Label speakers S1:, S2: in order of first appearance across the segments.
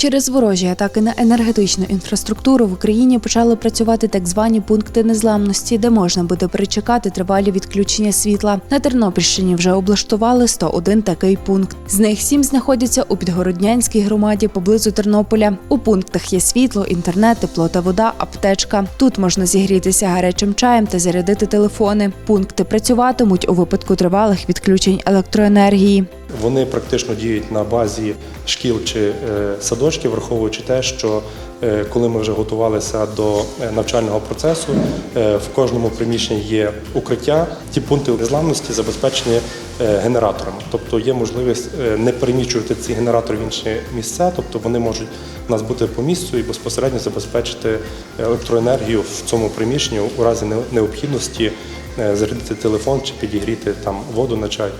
S1: Через ворожі атаки на енергетичну інфраструктуру в Україні почали працювати так звані пункти незламності, де можна буде перечекати тривалі відключення світла. На Тернопільщині вже облаштували 101 такий пункт. З них сім знаходяться у Підгороднянській громаді поблизу Тернополя. У пунктах є світло, інтернет, тепло та вода, аптечка. Тут можна зігрітися гарячим чаєм та зарядити телефони. Пункти працюватимуть у випадку тривалих відключень електроенергії.
S2: Вони практично діють на базі шкіл чи е, садочків, враховуючи те, що е, коли ми вже готувалися до е, навчального процесу, в кожному приміщенні є укриття. Ті пункти незламності забезпечені генераторами, тобто є можливість не переміщувати ці генератори в інші місця, тобто вони можуть у нас бути по місцю і безпосередньо забезпечити електроенергію в цьому приміщенні у разі необхідності зарядити телефон чи підігріти там воду на чай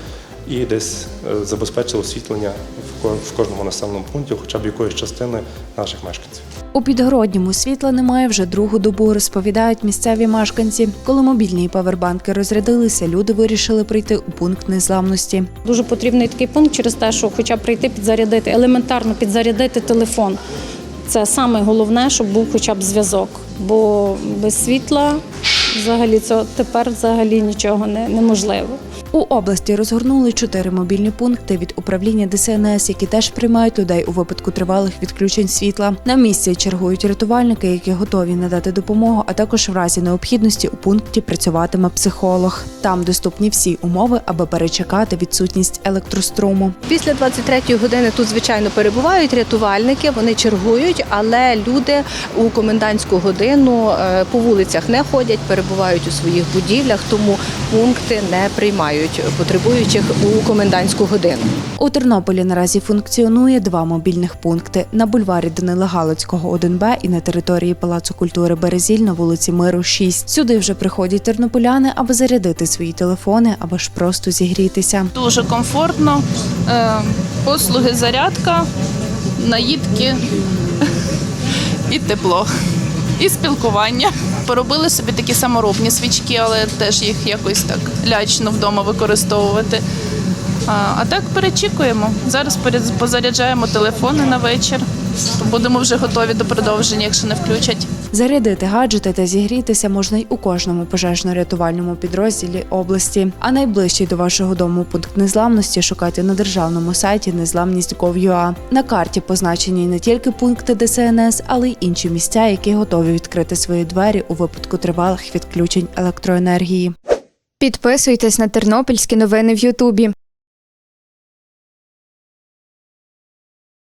S2: і десь е, забезпечили освітлення в ко- в кожному населеному пункті, хоча б якоїсь частини наших мешканців.
S1: У підгородньому світла немає вже другу добу, розповідають місцеві мешканці. Коли мобільні павербанки розрядилися, люди вирішили прийти у пункт незламності.
S3: Дуже потрібний такий пункт через те, що хоча б прийти підзарядити, елементарно підзарядити телефон. Це саме головне, щоб був хоча б зв'язок. Бо без світла взагалі це тепер взагалі нічого не, неможливо.
S1: У області розгорнули чотири мобільні пункти від управління ДСНС, які теж приймають людей у випадку тривалих відключень світла. На місці чергують рятувальники, які готові надати допомогу, а також в разі необхідності у пункті працюватиме психолог. Там доступні всі умови, аби перечекати відсутність електроструму.
S4: Після 23-ї години тут, звичайно, перебувають рятувальники, вони чергують, але люди у комендантську годину е, по вулицях не ходять, перебувають у своїх будівлях, тому пункти не приймають потребуючих у комендантську годину.
S1: У Тернополі наразі функціонує два мобільних пункти на бульварі Данила Галицького 1Б і на території Палацу культури Березіль на вулиці Миру 6. Сюди вже приходять тернополяни, аби зарядити свої телефони або ж просто зігрітися.
S5: Дуже комфортно. Е, Послуги зарядка, наїдки і тепло, і спілкування. Поробили собі такі саморобні свічки, але теж їх якось так лячно вдома використовувати. А, а так перечікуємо. Зараз позаряджаємо телефони на вечір. Будемо вже готові до продовження, якщо не включать.
S1: Зарядити гаджети та зігрітися можна й у кожному пожежно-рятувальному підрозділі області. А найближчий до вашого дому пункт незламності шукайте на державному сайті незламність.gov.ua. На карті позначені не тільки пункти ДСНС, але й інші місця, які готові відкрити свої двері у випадку тривалих відключень електроенергії.
S6: Підписуйтесь на тернопільські новини в Ютубі.